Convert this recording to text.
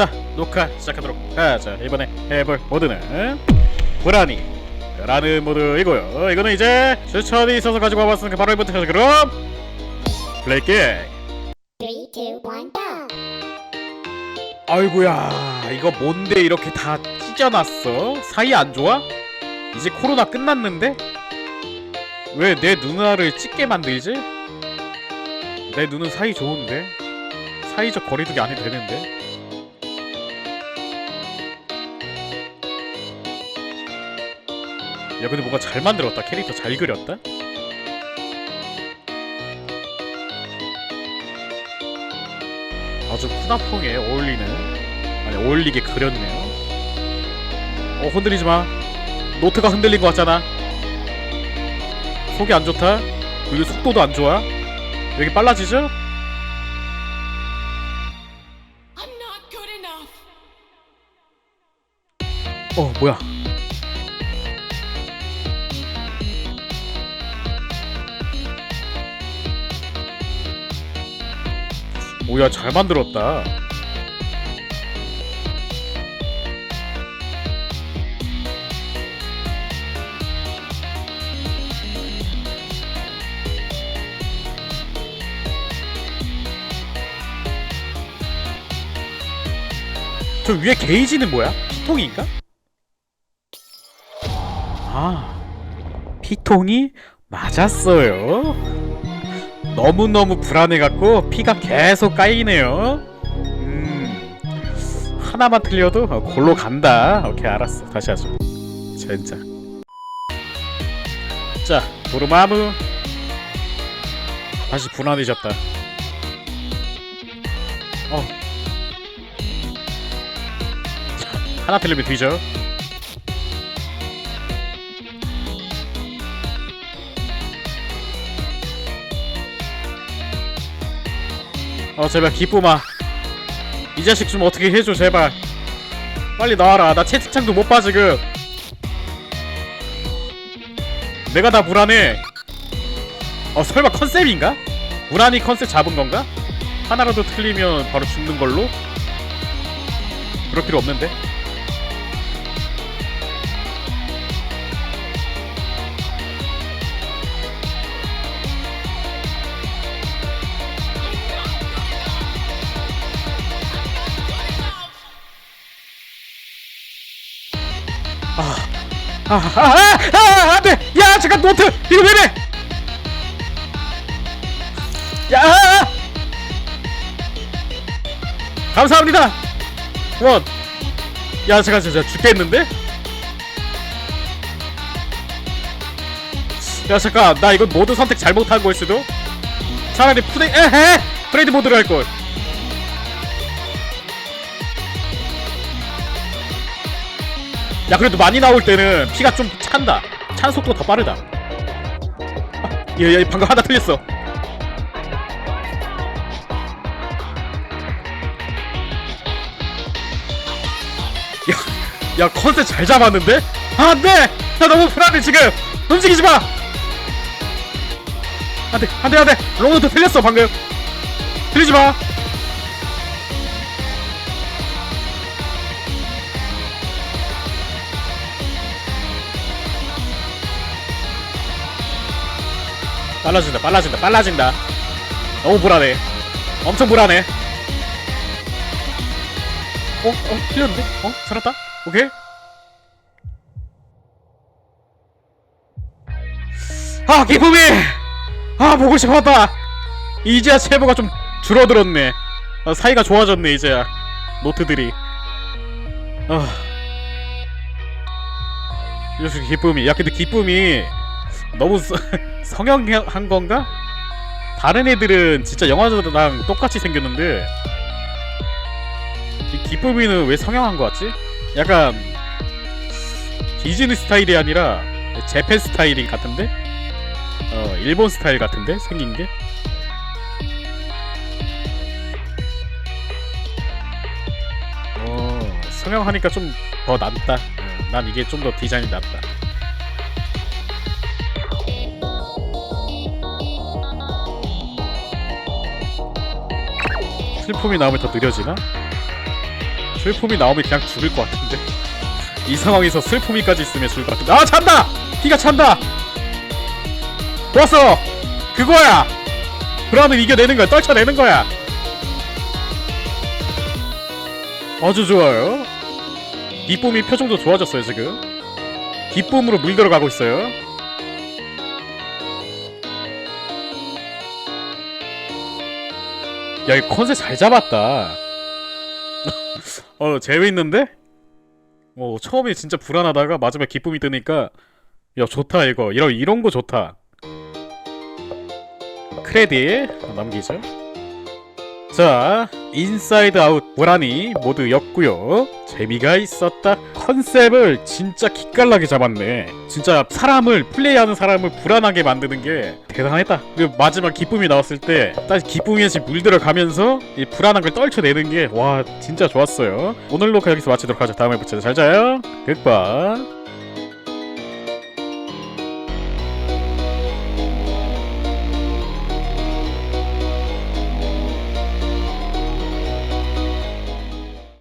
자 녹화 시작하도록 하자 이번에 해볼 모드는 브라니 라는 모드이고요 이거는 이제 추천이 있어서 가지고 와봤으니까 바로 이부터 그럼 플레이 게임 Three, two, one, go. 아이고야 이거 뭔데 이렇게 다 찢어놨어 사이 안 좋아? 이제 코로나 끝났는데? 왜 내 누나를 찢게 만들지? 내 눈은 사이 좋은데 사이적 거리두기 안 해도 되는데 야 근데 뭔가 잘 만들었다. 캐릭터 잘 그렸다? 아주 푸나퐁에 어울리는 아니 어울리게 그렸네요. 어 흔들리지 마. 노트가 흔들린 것 같잖아. 속이 안 좋다? 그리고 속도도 안 좋아? 여기 빨라지죠? 어 뭐야 뭐야 잘 만들었다 저 위에 게이지는 뭐야? 피통인가? 아, 피통이 맞았어요. 너무너무 불안해갖고 피가 계속 까이네요. 음, 하나만 틀려도 어, 골로 간다. 오케이, 알았어. 다시 하죠. 진짜. 자, 도르마무. 다시 불안해졌다. 어. 자, 하나 틀리면 뒤져. 어 제발 기쁨아 이 자식 좀 어떻게 해줘 제발 빨리 나와라 나 채팅창도 못 봐 지금 내가 다 불안해 어 설마 컨셉인가? 불안이 컨셉 잡은 건가? 하나라도 틀리면 바로 죽는 걸로? 그럴 필요 없는데 아, 아, 아, 아, 아, 안 돼! 야, 잠깐, 노트! 이거 왜 이래! 야! 아, 아! 감사합니다! 원! 야, 잠깐, 진짜 죽겠는데? 야, 잠깐, 나 이거 모드 선택 잘못한 걸 수도? 차라리 푸데, 에헤! 프레이드 모드를 할걸. 야 그래도 많이 나올 때는 피가 좀 찬다 찬 속도가 더 빠르다 아, 얘, 얘 방금 하나 틀렸어 야, 야 컨셉 잘 잡았는데? 아, 안 돼! 나 너무 불안해 지금! 움직이지 마! 안 돼, 안 돼, 안돼! 롱노트 틀렸어 방금! 틀리지 마! 빨라진다 빨라진다 빨라진다 너무 불안해 엄청 불안해 어? 어? 틀렸는데? 어? 살았다? 오케이 아 기쁨이 아 보고 싶었다 이제야 체보가 좀 줄어들었네 아, 사이가 좋아졌네 이제야 노트들이 아 이렇게 기쁨이 야 근데 기쁨이 너무 서- 성형한 건가? 다른 애들은 진짜 영화들랑 똑같이 생겼는데 이 기쁨이는 왜 성형한 거 같지? 약간 디즈니 스타일이 아니라 재팬 스타일이 같은데? 어 일본 스타일 같은데 생긴 게? 어 성형하니까 좀 더 낫다. 어, 난 이게 좀 더 디자인이 낫다. 슬픔이 나오면 더 느려지나? 슬픔이 나오면 그냥 죽을 것 같은데 이 상황에서 슬픔이까지 있으면 죽을 것 같은데 아 찬다! 피가 찬다! 왔어! 그거야! 불안을 이겨내는 거야 떨쳐내는 거야 아주 좋아요 기쁨이 표정도 좋아졌어요 지금 기쁨으로 물들어가고 있어요 야, 이 컨셉 잘 잡았다. 어, 재밌는데? 어, 처음에 진짜 불안하다가 마지막에 기쁨이 뜨니까 야, 좋다 이거. 이런 이런 거 좋다. 크레딧 넘기죠. 자, 인사이드 아웃 보라니 모두였고요. 재미가 있었다. 컨셉을 진짜 기깔나게 잡았네. 진짜 사람을 플레이하는 사람을 불안하게 만드는 게 대단했다. 그리고 마지막 기쁨이 나왔을 때 다시 기쁨이 다시 물들어 가면서 이 불안한 걸 떨쳐내는 게 와 진짜 좋았어요. 오늘 녹화 여기서 마치도록 하죠. 다음에 보자. 잘 자요. 극바.